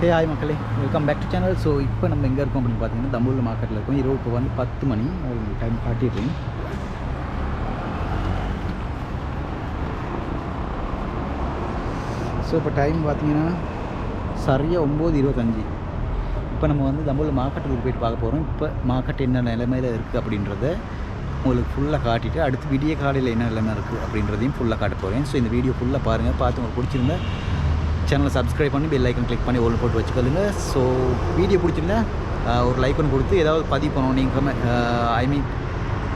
ஹே hi மக்களே. Welcome back to channel so இப்போ நம்ம எங்கே இருக்கோம் அப்படின்னு பார்த்தீங்கன்னா தம்பூர் மார்க்கெட்டில் இருக்கோம். இரவு இப்போ வந்து பத்து மணி. உங்களுக்கு டைம் காட்டிடுறேன் ஸோ இப்போ டைம் பார்த்தீங்கன்னா சரியாக ஒம்பது இருபத்தஞ்சி. இப்போ நம்ம வந்து தம்பூரில் மார்க்கெட்டுக்கு போயிட்டு பார்க்க போகிறோம் இப்போ மார்க்கெட் என்ன நிலைமையில் இருக்குது அப்படின்றத உங்களுக்கு ஃபுல்லாக காட்டிட்டு அடுத்து விடிய காலையில் என்ன நிலைமை இருக்குது அப்படின்றதையும் ஃபுல்லாக காட்ட போகிறேன் ஸோ இந்த வீடியோ ஃபுல்லாக பாருங்கள் பார்த்து உங்களுக்கு பிடிச்சிருந்தா சேனலை சப்ஸ்கிரைப் பண்ணி பெல் ஐக்கன் கிளிக் பண்ணி ஒன்று போட்டு வச்சுக்கொள்ளுங்க ஸோ வீடியோ பிடிச்சிருந்தா ஒரு லைக் ஒன்று கொடுத்து ஏதாவது பதிவு பண்ணணும். நீங்கள் ஐ மீன்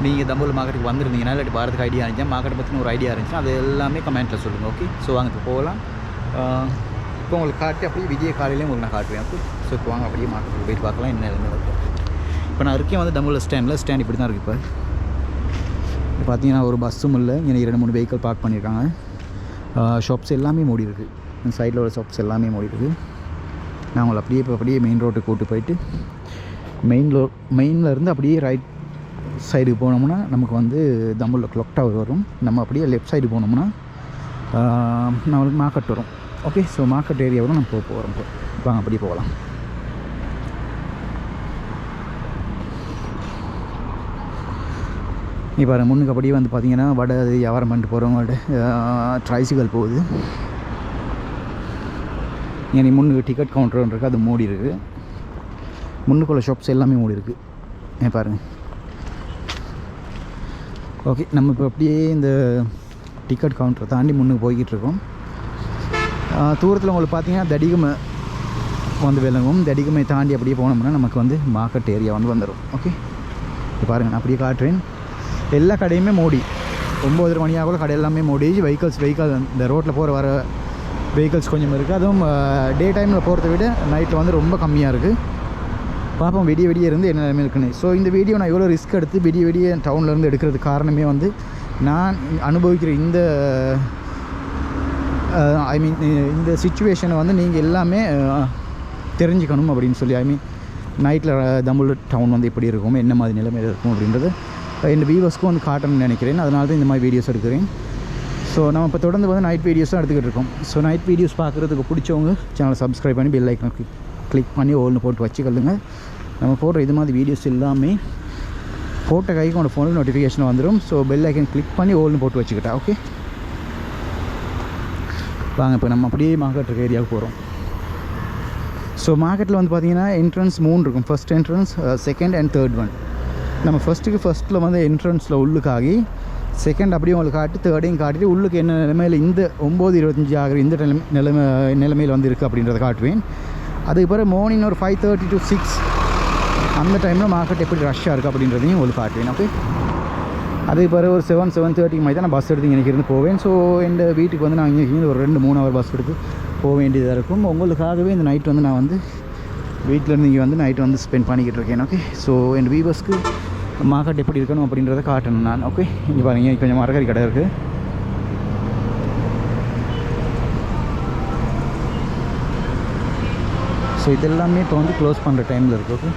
நீங்கள் தம்பூர் மார்க்கெட்டுக்கு வந்திருந்தீங்கன்னா இல்லாட்டி பாரத்துக்கு ஐடியா இருந்துச்சா மார்க்கெட் பற்றின ஒரு ஐடியா இருந்துச்சுன்னா அது எல்லாமே கமெண்ட்டில் சொல்லுங்கள் ஓகே ஸோ வாங்க போகலாம். இப்போ உங்களுக்கு காட்டி அப்படியே விடிய காலையிலேயே உங்களுக்கு நான் காட்டுவேன் ஓகே ஸோ இப்போ வாங்க அப்படியே மார்க்கெட்டுக்கு போயிட்டு பார்க்கலாம் என்ன நிலைமை இப்போ நான் இருக்கேன் வந்து தம்பூரில் ஸ்டாண்டில் ஸ்டாண்ட் இப்படி தான் இருக்குது இப்போ. இப்போ பார்த்தீங்கன்னா ஒரு பஸ்ஸும் இல்லை. இங்கே ரெண்டு மூணு வெஹிக்கிள் பார்க் பண்ணியிருக்காங்க. ஷாப்ஸ் எல்லாமே மூடி இருக்குது சைடில் உள்ள ஷாப்ஸ் எல்லாமே மூடி இருக்குது நான் உங்களை அப்படியே இப்போ அப்படியே மெயின் ரோட்டுக்கு கூட்டு போயிட்டு மெயின் ரோ மெயினில் இருந்து அப்படியே ரைட் சைடுக்கு போனோம்னா நமக்கு வந்து தம்புள்ள கிளாக் டவர் வரும். நம்ம அப்படியே லெஃப்ட் சைடு போனோம்னா நம்மளுக்கு மார்க்கெட் வரும். ஓகே ஸோ மார்க்கெட் ஏரியாவில் நம்ம போக போகிறோம் இப்போ வாங்க அப்படியே போகலாம். இப்போ முன்னுக்கு அப்படியே வந்து பார்த்தீங்கன்னா வடை அது வியாபாரம் பண்ணிட்டு போகிறவங்க ட்ரைசிக்கல் போகுது. இனி முன்னுக்கு டிக்கெட் கவுண்டர் இருக்குது அது மூடி இருக்குது முன்னுக்குள்ள ஷாப்ஸ் எல்லாமே மூடி இருக்குது ஏன் பாருங்கள் ஓகே நம்ம இப்போ அப்படியே இந்த டிக்கெட் கவுண்டரை தாண்டி முன்னுக்கு போய்கிட்டு இருக்கோம். தூரத்தில் உங்களுக்கு பார்த்தீங்கன்னா தடிகமை வந்து விளங்கும். தடிகமை தாண்டி அப்படியே போனோம்னா நமக்கு வந்து மார்க்கெட் ஏரியா வந்து வந்துடும் ஓகே இப்போ பாருங்கள் நான் அப்படியே காட்டுறேன். எல்லா கடையுமே மூடி. ஒம்பது மணி ஆகல கடை எல்லாமே மூடி. வெஹிக்கல்ஸ் வெஹிக்கல் இந்த ரோட்டில் போகிற வர வெஹிக்கல்ஸ் கொஞ்சம் இருக்குது அதுவும் டே டைமில் போகிறத விட நைட்டில் வந்து ரொம்ப கம்மியாக இருக்குது பார்ப்போம் வெடிய வெடியே இருந்து என்ன நிலைமை இருக்குன்னு. ஸோ இந்த வீடியோ நான் எவ்வளோ ரிஸ்க் எடுத்து விடிய விடிய டவுன்லேருந்து எடுக்கிறதுக்கு காரணமே வந்து நான் அனுபவிக்கிற இந்த ஐ மீன் இந்த சுச்சுவேஷனை வந்து நீங்கள் எல்லாமே தெரிஞ்சுக்கணும் அப்படின்னு சொல்லி ஐ மீன் நைட்டில் தம்புள் டவுன் வந்து எப்படி இருக்கும் என்ன மாதிரி நிலைமையில் இருக்கும் அப்படின்றது என் வியூவர்ஸ்க்கும் வந்து காட்டணும்னு நினைக்கிறேன். அதனால தான் இந்த மாதிரி வீடியோஸ் எடுக்கிறேன். ஸோ நம்ம இப்போ தொடர்ந்து வந்து நைட் வீடியோஸ் தான் எடுத்துக்கிட்டு இருக்கோம். ஸோ நைட் வீடியோஸ் பார்க்குறதுக்கு பிடிச்சவங்க சேனலை சப்ஸ்கிரைப் பண்ணி பெல் ஐக்கன் கிளிக் பண்ணி ஓல்னு போட்டு வச்சுக்கொள்ளுங்க நம்ம போடுற இது மாதிரி வீடியோஸ் எல்லாமே போட்ட கைக்கு உங்களோட ஃபோனுக்கு நோட்டிஃபிகேஷன் வந்துடும் ஸோ பெல் ஐக்கன் கிளிக் பண்ணி ஓல்னு போட்டு வச்சுக்கிட்டா ஓகே வாங்க இப்போ நம்ம அப்படியே மார்க்கெட் இருக்க ஏரியாவுக்கு போகிறோம் ஸோ மார்க்கெட்டில் வந்து பார்த்தீங்கன்னா என்ட்ரன்ஸ் மூணு இருக்கும். First entrance second and third one நம்ம ஃபஸ்ட்டுக்கு ஃபஸ்ட்டில் வந்து என்ட்ரன்ஸில் உள்ளுக்காகி செகண்ட் அப்படியே உங்களுக்கு காட்டி தேர்டையும் காட்டிட்டு உள்ளுக்கு என்ன நிலைமையில் இந்த ஒம்பது இருபத்தஞ்சி ஆகிற இந்த நிலைமை நிலைமை நிலைமையில் வந்து இருக்குது அப்படின்றத காட்டுவேன். அதுக்கு பிறகு மார்னிங் ஒரு ஃபைவ் தேர்ட்டி டு சிக்ஸ் அந்த டைமில் மார்க்கெட் எப்படி ரஷ்ஷாக இருக்குது அப்படின்றதையும் உங்களுக்கு காட்டுவேன் ஓகே அதுக்கு பிறகு ஒரு செவன் செவன் தேர்ட்டிக்கு மாதிரி தான் நான் பஸ் எடுத்து இங்கே இருந்து போவேன். ஸோ இந்த வீட்டுக்கு வந்து நான் இங்கே ஒரு ரெண்டு மூணு ஹவர் பஸ் எடுத்து போக வேண்டியதாக இருக்கும். உங்களுக்காகவே இந்த நைட் வந்து நான் வந்து வீட்டிலேருந்து இங்கே வந்து நைட் வந்து ஸ்பெண்ட் பண்ணிக்கிட்டு இருக்கேன் ஓகே ஸோ என் வீவர்ஸ்க்கு மார்க்கெட் எப்படி இருக்கணும் அப்படின்றத காட்டணும் நான். ஓகே இங்கே பாருங்க கொஞ்சம் மரக்கறி கடை இருக்குது ஸோ இதெல்லாமே இப்போ வந்து க்ளோஸ் பண்ணுற டைமில் இருக்குது ஓகே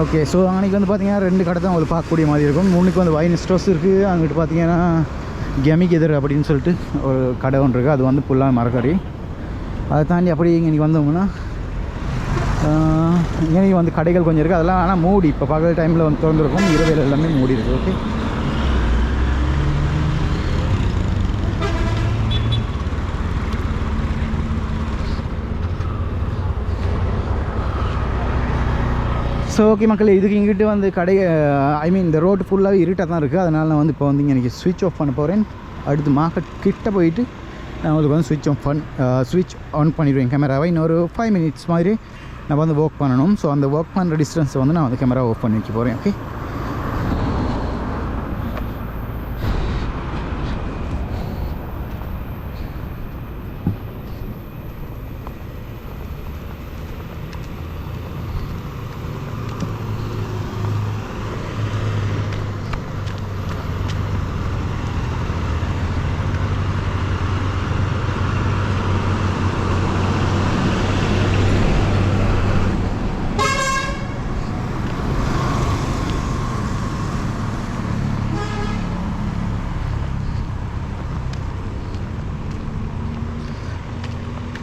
ஓகே ஸோ அன்றைக்கி வந்து பார்த்தீங்கன்னா ரெண்டு கடை தான் உங்களுக்கு பார்க்கக்கூடிய மாதிரி இருக்கும். மூணுக்கு வந்து வைன் ஸ்டோர்ஸ் இருக்குது அங்கிட்டு பார்த்தீங்கன்னா கெமிக் எதிர் அப்படின்னு சொல்லிட்டு ஒரு கடை ஒன்று இருக்குது அது வந்து ஃபுல்லாக மரக்கறி அதை தாண்டி அப்படி இன்றைக்கி வந்தோம்னா இன்றைக்கி வந்து கடைகள் கொஞ்சம் இருக்குது அதெல்லாம் ஆனால் மூடி இப்போ பகல் டைமில் வந்து திறந்துருக்கும். இரவில் எல்லாமே மூடி இருக்குது ஓகே ஸோ ஓகே மக்கள் இதுக்கு இங்கிட்டு வந்து கடை ஐ மீன் இந்த ரோடு ஃபுல்லாகவே இருட்டாக தான் இருக்குது அதனால் நான் வந்து இப்போ வந்து இங்கே ஸ்விட்ச் ஆஃப் பண்ண போகிறேன் அடுத்து மார்க்கெட் கிட்ட போயிட்டு நான் உங்களுக்கு வந்து ஸ்விட்ச் ஆஃப் பண் ஸ்விட்ச் ஆன் பண்ணிடுவேன் கேமராவை இன்னொரு ஃபைவ் மினிட்ஸ் மாதிரி நான் வந்து ஒர்க் பண்ணணும். ஸோ அந்த ஒர்க் பண்ணுற டிஸ்டன்ஸை வந்து நான் வந்து கேமரா ஆஃப் பண்ணி வைக்க போகிறேன் ஓகே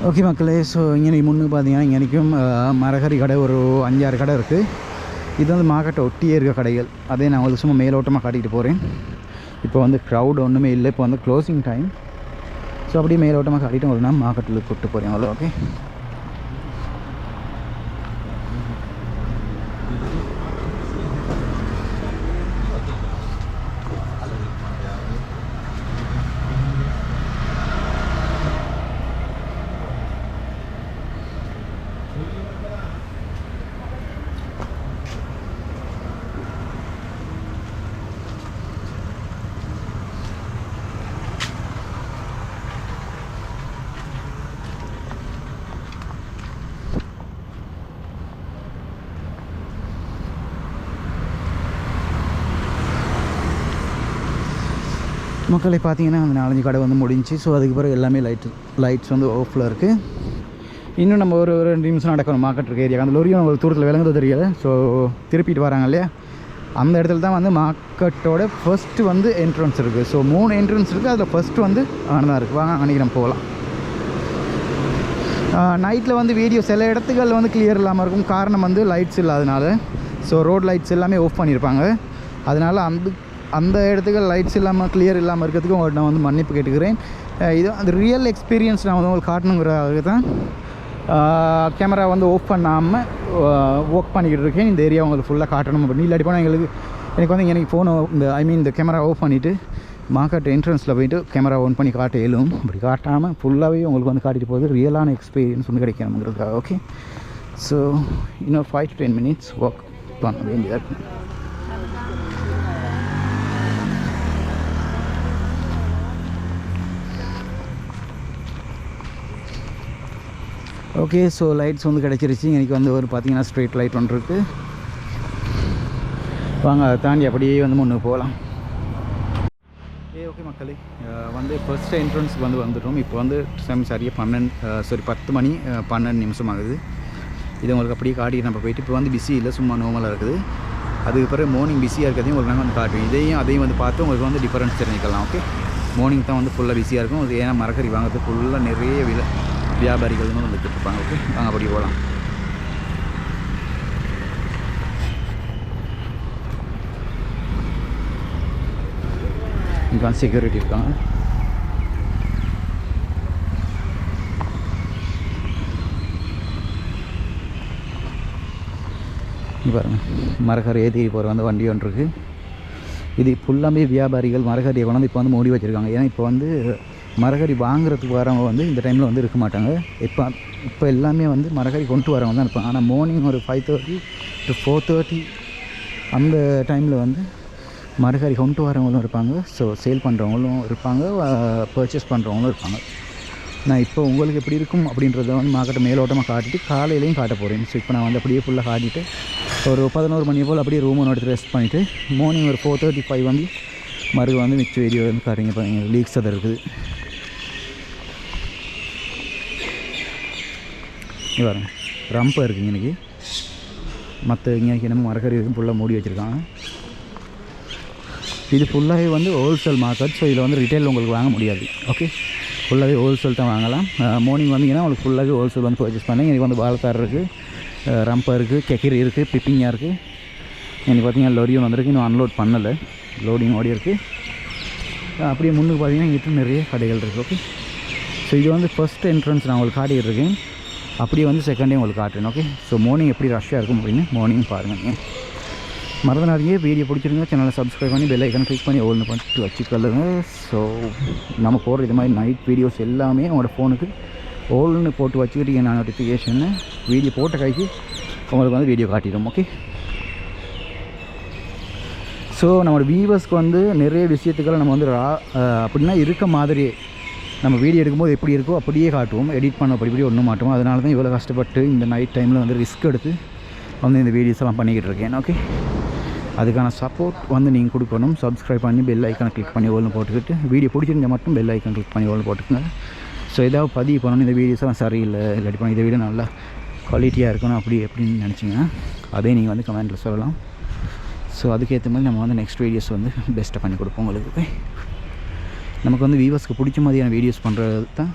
ஓகே மக்களே ஸோ இங்கே முன்னு பார்த்தீங்கன்னா இன்றைக்கும் மரகரி கடை ஒரு அஞ்சாறு கடை இருக்குது இது வந்து மார்க்கெட்டை ஒட்டியே இருக்க கடைகள். அதே நான் உங்களுக்கு சும்மா மேலோட்டமாக காட்டிகிட்டு போகிறேன் இப்போ வந்து க்ரௌட் ஒன்றுமே இல்லை. இப்போ வந்து க்ளோசிங் டைம் ஸோ அப்படியே மேலோட்டமாக காட்டிட்டு ஒரு நான் மார்க்கெட்டில் கூப்பிட்டு போகிறேன் அவ்வளோ ஓகே மக்களை பார்த்தீங்கன்னா அந்த நாலஞ்சு கடை வந்து முடிஞ்சு ஸோ அதுக்கு பிறகு எல்லாமே லைட் லைட்ஸ் வந்து ஆஃபில் இருக்குது இன்னும் நம்ம ஒரு ஒரு ரெண்டு நிமிஷம் நடக்கணும். மார்க்கெட் இருக்க ஏரியா அந்த லொரியும் ஒரு தூரத்தில் விளங்குறது தெரியல. ஸோ திருப்பிட்டு வராங்க இல்லையா? அந்த இடத்துல தான் வந்து மார்க்கெட்டோட ஃபஸ்ட்டு வந்து என்ட்ரன்ஸ் இருக்குது ஸோ மூணு என்ட்ரன்ஸ் இருக்குது அதில் ஃபஸ்ட்டு வந்து அங்கே தான் இருக்குது வாங்க அன்றைக்கி நம்ம போகலாம். நைட்டில் வந்து வீடியோ சில இடத்துகள் வந்து கிளியர் இல்லாமல் இருக்கும். காரணம் வந்து லைட்ஸ் இல்லாதனால. ஸோ ரோட் லைட்ஸ் எல்லாமே ஆஃப் பண்ணியிருப்பாங்க அதனால் அந்த அந்த இடத்துக்கு லைட்ஸ் இல்லாமல் கிளியர் இல்லாமல் இருக்கிறதுக்கு உங்கள்கிட்ட நான் வந்து மன்னிப்பு கேட்டுக்கிறேன். இது அந்த ரியல் எக்ஸ்பீரியன்ஸ் நான் வந்து உங்களுக்கு காட்டணுங்கிறதுக்கு தான் கேமரா வந்து ஆஃப் பண்ணாமல் ஒர்க் பண்ணிக்கிட்டு இருக்கேன். இந்த ஏரியா உங்களுக்கு ஃபுல்லாக காட்டணும். அப்படின்னு இல்லாட்டி போனால் எங்களுக்கு எனக்கு வந்து எனக்கு ஃபோனை இந்த ஐ மீன் இந்த கேமரா ஆஃப் பண்ணிவிட்டு மார்க்கெட் என்ட்ரன்ஸில் போயிட்டு கேமரா ஆன் பண்ணி காட்ட இயலும். அப்படி காட்டாமல் ஃபுல்லாகவே உங்களுக்கு வந்து காட்டிட்டு போகுது ரியலான எக்ஸ்பீரியன்ஸ் வந்து கிடைக்கணுங்கிறதுக்காக ஓகே ஸோ இன்னொரு five to ten minutes work பண்ண வேண்டியதாக இருக்கும் ஓகே ஸோ லைட்ஸ் வந்து கிடச்சிருச்சு. எனக்கு வந்து ஒரு பார்த்தீங்கன்னா ஸ்ட்ரீட் லைட் ஒன்று இருக்குது வாங்க அதை தாண்டி அப்படியே வந்து முன்னே போகலாம். ஏ ஓகே மக்களே. வந்து ஃபர்ஸ்ட் என்ட்ரன்ஸ் வந்து வந்துட்டோம். இப்போ வந்து டைம் சரியாக பன்னெண்டு சாரி பத்து மணி பன்னெண்டு நிமிஷம் ஆகுது. இது உங்களுக்கு அப்படியே காட்டி நம்ம போயிட்டு இப்போ வந்து பிஸி இல்லை சும்மா நார்மலாக இருக்குது. அதுக்கு பிறகு மார்னிங் பிஸியாக இருக்கிறதையும் உங்களுக்கு நாங்கள் வந்து காட்டுவோம் இதையும் அதையும் வந்து பார்த்து உங்களுக்கு வந்து டிஃபரன்ஸ் தெரிஞ்சுக்கலாம் ஓகே மார்னிங் தான் வந்து ஃபுல்லாக பிஸியாக இருக்கும். அது ஏன்னா மரக்கறி வாங்குறது ஃபுல்லாக நிறைய விலை. வியாபாரிகள் வந்துட்டு இருப்பாங்க ஓகே வாங்க அப்படி போகலாம் இங்கே செக்யூரிட்டி இருக்காங்க. இங்க பாருங்க மரக்கரை ஏற்றி போகிற வந்து வண்டி ஒன்று இருக்குது இது ஃபுல்லாமே வியாபாரிகள் மரக்கறியை கொண்டாந்து இப்போ வந்து மூடி வச்சுருக்காங்க. ஏன்னா இப்போ வந்து மரகறி வாங்குறதுக்கு வரவங்க வந்து இந்த டைமில் வந்து இருக்க மாட்டாங்க. இப்போ இப்போ எல்லாமே வந்து மரக்கறி கொண்டு வரவங்க தான் இருப்பாங்க. ஆனால் மார்னிங் ஒரு five thirty to four thirty அந்த டைமில் வந்து மரகறி கொண்டு வரவங்களும் இருப்பாங்க. ஸோ சேல் பண்ணுறவங்களும் இருப்பாங்க. பர்ச்சேஸ் பண்ணுறவங்களும் இருப்பாங்க. நான் இப்போ உங்களுக்கு எப்படி இருக்கும் அப்படின்றத வந்து மார்க்கெட்டை மேலோட்டமாக காட்டிட்டு காலையிலையும் காட்ட போகிறேன் ஸோ இப்போ நான் வந்து அப்படியே ஃபுல்லாக காட்டிட்டு ஒரு பதினோரு மணி போல் அப்படியே ரூம் ஒன்று எடுத்து ரெஸ்ட் பண்ணிவிட்டு மார்னிங் ஒரு ஃபோர் தேர்ட்டி ஃபைவ் வந்து மறுபடியும் வந்து மிச்ச வீடியோ வந்து காட்டுங்க பாருங்க. லீக்ஸ் அதை இருக்குது. இங்கே பாருங்க. ரம்பை இருக்குங்க இன்றைக்கி மற்ற இங்கே என்னமோ மரக்கறி இருக்கும் ஃபுல்லாக மூடி வச்சுருக்காங்க. இது ஃபுல்லாகவே வந்து ஹோல்சேல் மார்க்கெட் ஸோ இதில் வந்து ரிட்டைல் உங்களுக்கு வாங்க முடியாது. ஓகே ஃபுல்லாகவே ஹோல்சேல் தான் வாங்கலாம். மார்னிங் வந்தீங்கன்னா உங்களுக்கு ஃபுல்லாகவே ஹோல்சேல் வந்து பர்ச்சேஸ் பண்ணி எனக்கு வந்து வாழைத்தார் இருக்குது ரம்பா இருக்குது கெக்கிரி இருக்குது பிப்பிங்காக இருக்குது எனக்கு பார்த்தீங்கன்னா லொரியும் வந்திருக்கு. இன்னும் அன்லோட் பண்ணலை. லோடிங் ஓடி இருக்குது அப்படியே முன்னுக்கு பார்த்தீங்கன்னா இங்கிட்ட நிறைய கடைகள் இருக்குது ஓகே ஸோ இது வந்து ஃபஸ்ட் என்ட்ரன்ஸ் நான் உங்களுக்கு காட்டிகிட்டு இருக்கேன். அப்படியே வந்து செகண்ட் டே உங்களுக்கு காட்டுறேன் ஓகே ஸோ மார்னிங் எப்படி ரஷ்ஷாக இருக்கும் அப்படின்னு மார்னிங் பாருங்கள் நீங்கள் மறந்துடாதீங்க வீடியோ பிடிச்சிருங்க சேனலை சப்ஸ்கிரைப் பண்ணி பெல் ஐக்கனை கிளிக் பண்ணி ஓல்னு பண்ணிட்டு வச்சுக்கலுங்க ஸோ நம்ம போடுற இது மாதிரி நைட் வீடியோஸ் எல்லாமே உங்களோட ஃபோனுக்கு ஓல்னு போட்டு வச்சுக்கிட்டீங்கன்னா நோட்டிஃபிகேஷன்னு வீடியோ போட்ட கைக்கு உங்களுக்கு வந்து வீடியோ காட்டிடும் ஓகே ஸோ நம்மளோட வியூவர்ஸ்க்கு வந்து நிறைய விஷயத்துக்களை நம்ம வந்து ரா அப்படின்னா இருக்க மாதிரியே நம்ம வீடியோ எடுக்கும்போது எப்படி இருக்கோ அப்படியே காட்டுவோம். எடிட் பண்ண அப்படி இப்படி ஒன்றும் மாட்டோம். அதனால தான் இவ்வளோ கஷ்டப்பட்டு இந்த நைட் டைமில் வந்து ரிஸ்க் எடுத்து வந்து இந்த வீடியோஸ் எல்லாம் பண்ணிக்கிட்டு இருக்கேன். ஓகே அதுக்கான சப்போர்ட் வந்து நீங்கள் கொடுக்கணும். சப்ஸ்கிரைப் பண்ணி பெல் ஐக்கானை கிளிக் பண்ணி ஓல்னு போட்டுக்கிட்டு வீடியோ பிடிச்சிருந்தா மட்டும் பெல் ஐக்கான் கிளிக் பண்ணி ஓல்னு போட்டுக்கோங்க. ஸோ ஏதாவது பதிவு பண்ணணும். இந்த வீடியோஸ் எல்லாம் சரியில்லை. இல்லாட்டி பண்ணி இந்த வீடியோ நல்லா குவாலிட்டியாக இருக்கணும் அப்படி எப்படின்னு நினச்சிங்கன்னா அதே நீங்கள் வந்து கமெண்ட்டில் சொல்லலாம். ஸோ அதுக்கேற்ற மாதிரி நம்ம வந்து நெக்ஸ்ட் வீடியோஸ் வந்து பெஸ்ட்டாக பண்ணி கொடுப்போம் உங்களுக்கு? நமக்கு வந்து வியூவர்ஸ்க்கு பிடிச்ச மாதிரியான வீடியோஸ் பண்ணுறது தான்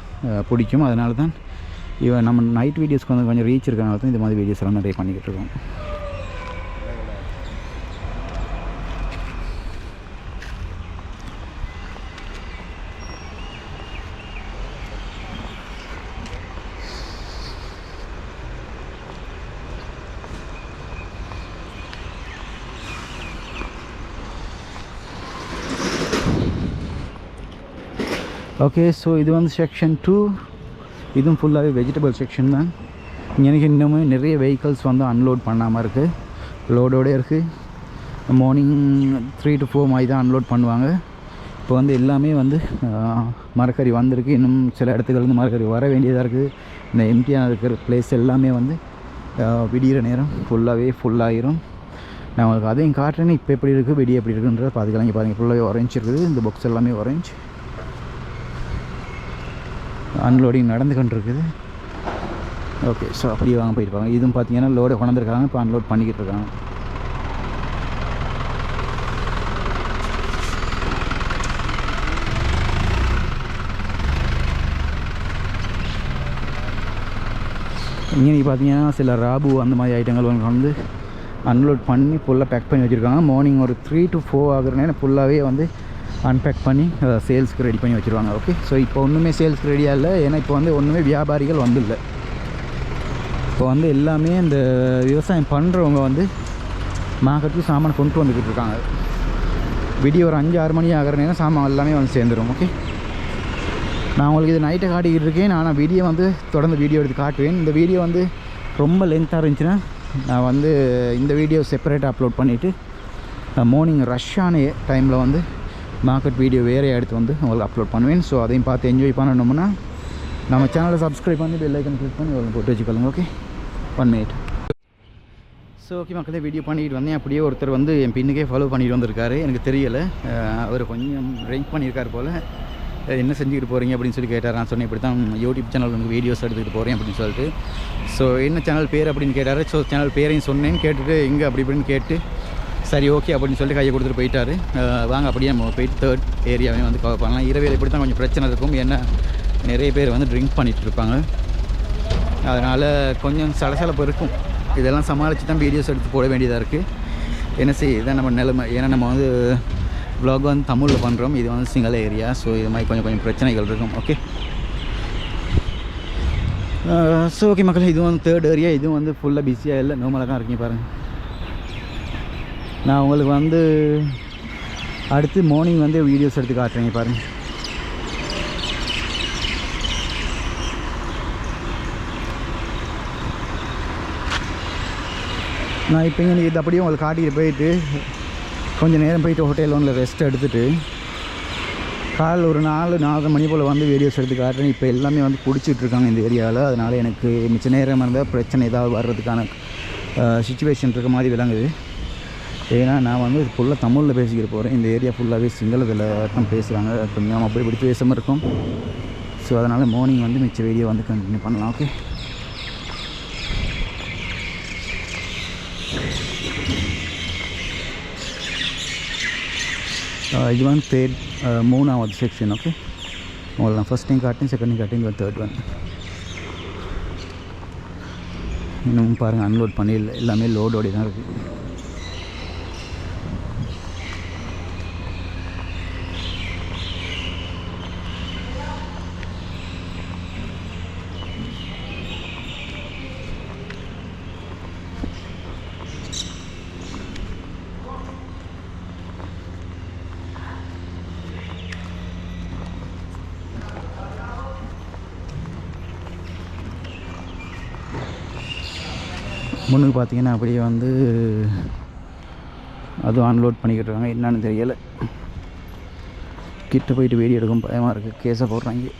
பிடிக்கும். அதனால தான் இவன் நம்ம நைட் வீடியோஸ்க்கு வந்து கொஞ்சம் ரீச் இருக்கனால தான் இந்த மாதிரி வீடியோஸ் எல்லாம் நிறைய பண்ணிக்கிட்டு இருக்கோம். ஓகே ஸோ இது வந்து செக்ஷன் டூ இதுவும் ஃபுல்லாகவே வெஜிடபிள் செக்ஷன் தான். எனக்கு இன்னமும் நிறைய வெஹிக்கல்ஸ் வந்து அன்லோட் பண்ணாமல் இருக்குது லோடோடே இருக்குது மார்னிங் த்ரீ டு ஃபோர் மாதிரி தான் அன்லோட் பண்ணுவாங்க. இப்போ வந்து எல்லாமே வந்து மரக்கறி வந்திருக்கு. இன்னும் சில இடத்துலேருந்து வந்து மரக்கறி வர வேண்டியதாக இருக்குது இந்த எம்டியாக இருக்கிற பிளேஸ் எல்லாமே வந்து விடிகிற நேரம் ஃபுல்லாகவே ஃபுல்லாகிரும் நான் உங்களுக்கு அதையும் காட்டுறேன்னு இப்போ எப்படி இருக்குது வெடி எப்படி இருக்குன்றத பார்த்துக்கலாம். இங்கே பாருங்கள் ஃபுல்லாகவே ஒரேஞ்ச் இருக்குது. இந்த புக்ஸ் எல்லாமே ஒரேஞ்ச் அன்லோடிங் நடந்து கொண்டிருக்குது ஓகே ஸோ அப்படியே வாங்க போயிருப்பாங்க இதுவும் பார்த்தீங்கன்னா லோடு கொண்டிருக்காங்க இப்போ அன்லோட் பண்ணிக்கிட்டு இருக்காங்க இங்கே பார்த்தீங்கன்னா சில ராபு அந்த மாதிரி ஐட்டங்கள் வந்து அன்லோட் பண்ணி ஃபுல்லாக பேக் பண்ணி வச்சுருக்காங்க. மார்னிங் ஒரு த்ரீ டு ஃபோர் ஆகுற நேரம் ஃபுல்லாகவே வந்து அன்பேக் பண்ணி சேல்ஸ்க்கு ரெடி பண்ணி வச்சுருவாங்க. ஓகே ஸோ இப்போ ஒன்றுமே சேல்ஸ்க்கு ரெடியாக இல்லை ஏன்னா இப்போ வந்து ஒன்றுமே வியாபாரிகள் வந்து இல்லை இப்போ வந்து எல்லாமே இந்த விவசாயம் பண்ணுறவங்க வந்து மார்க்கெட்டுக்கு சாமான் கொண்டு வந்துக்கிட்டு இருக்காங்க. விடிய ஒரு அஞ்சு ஆறு மணி ஆகிற நேரம் சாமான் எல்லாமே வந்து சேர்ந்துடும் ஓகே நான் உங்களுக்கு இது நைட்டை காட்டிக்கிட்டு இருக்கேன். ஆனால் வீடியோ வந்து தொடர்ந்து வீடியோ எடுத்து காட்டுவேன். இந்த வீடியோ வந்து ரொம்ப லென்த்தாக இருந்துச்சுன்னா நான் வந்து இந்த வீடியோ செப்பரேட்டாக அப்லோட் பண்ணிவிட்டு மார்னிங் ரஷ்ஷான டைமில் வந்து மார்க்கெட் வீடியோ வேறே எடுத்து வந்து உங்களுக்கு அப்லோட் பண்ணுவேன். ஸோ அதையும் பார்த்து என்ஜாய் பண்ணணும்னா நம்ம சேனலை சப்ஸ்கிரைப் பண்ணி பெல் ஐக்கன் கிளிக் பண்ணி உங்களுக்கு போட்டு வச்சுக்கொள்ளுங்க okay one minute so okay மக்களே வீடியோ பண்ணிட்டு வந்தேன். அப்படியே ஒருத்தர் வந்து என் பின்னுக்கே ஃபாலோ பண்ணிட்டு வந்திருக்காரு. எனக்கு தெரியலை. அவர் கொஞ்சம் ட்ரிங்க் பண்ணியிருக்காரு போல். என்ன செஞ்சுக்கிட்டு போகிறீங்க அப்படின்னு சொல்லி கேட்டார். நான் சொன்னேன் இப்படி தான் யூடியூப் சேனல் வந்து வீடியோஸ் எடுத்துகிட்டு போகிறேன் அப்படின்னு சொல்லிட்டு. ஸோ என்ன சேனல் பேர் அப்படின்னு கேட்டார். ஸோ சேனல் பேரையும் சொன்னேன்னு கேட்டுட்டு எங்கே அப்படி இப்படின்னு கேட்டு சரி ஓகே அப்படின்னு சொல்லிட்டு கையை கொடுத்துட்டு போயிட்டாரு. வாங்க அப்படியே நம்ம போயிட்டு தேர்ட் ஏரியாவே வந்து கவர் பண்ணலாம். இரவில் இப்படி தான் கொஞ்சம் பிரச்சனை இருக்கும். ஏன்னா நிறைய பேர் வந்து ட்ரிங்க் பண்ணிட்டு இருப்பாங்க. அதனால் கொஞ்சம் சலசலப்பு இருக்கும். இதெல்லாம் சமாளித்து தான் வீடியோஸ் எடுத்து போட வேண்டியதாக இருக்குது என்ன செய்ய இதான் நம்ம நிலைமை. ஏன்னா நம்ம வந்து vlog வந்து தமிழில் பண்ணுறோம் இது வந்து சிங்கள ஏரியா ஸோ இது மாதிரி கொஞ்சம் கொஞ்சம் பிரச்சனைகள் இருக்கும். ஓகே ஸோ ஓகே மக்கள் இது வந்து தேர்ட் ஏரியா இதுவும் வந்து ஃபுல்லாக பிஸியாக இல்லை. நோமலாக தான் இருக்கீங்க பாருங்கள் நான் உங்களுக்கு வந்து அடுத்து மார்னிங் வந்து வீடியோஸ் எடுத்து காட்டுறேங்க பாருங்கள் நான் இப்போ இங்கே இது அப்படியே உங்களுக்கு காட்டிட்டு போயிட்டு கொஞ்சம் நேரம் போயிட்டு ஹோட்டல் ஒன்றில் ரெஸ்ட் எடுத்துகிட்டு காலைல ஒரு நாலு நாலரை மணி போல் வந்து வீடியோஸ் எடுத்து காட்டுறேன். இப்போ எல்லாமே வந்து பிடிச்சிட்டுருக்காங்க இந்த ஏரியாவில் அதனால் எனக்கு மிச்ச நேரம் இருந்தால் பிரச்சனை ஏதாவது வர்றதுக்கான சுச்சுவேஷன் இருக்க மாதிரி விளங்குது. ஏன்னா நான் வந்து இது ஃபுல்லாக தமிழில் பேசிக்கிட்டு போகிறேன் இந்த ஏரியா ஃபுல்லாகவே சிங்களத்தில் தான் பேசுகிறாங்க கொஞ்சம் அப்படி இப்படி பேசாமல் இருக்கும். ஸோ அதனால் மார்னிங் வந்து மிச்ச வீடியோ வந்து கண்டினியூ பண்ணலாம் ஓகே uh, இது வந்து தேர்ட் uh, மூணாவது செக்ஷன் ஓகே உங்களுக்கு நான் ஃபஸ்ட் டைம் காட்டேன் செகண்ட் டைம் காட்டேன் தேர்ட் ஒன் இன்னும் பாருங்கள் அன்லோட் பண்ணி எல்லாமே லோடோடி தான் இருக்குது முன்னுக்கு பார்த்தீங்கன்னா அப்படியே வந்து அதுவும் அன்லோட் பண்ணிக்கிட்டு இருக்காங்க என்னன்னு தெரியலை. கிட்ட போயிட்டு வீடியோ எடுக்கும் பயமாக இருக்குது கேஸை போடுறாங்க.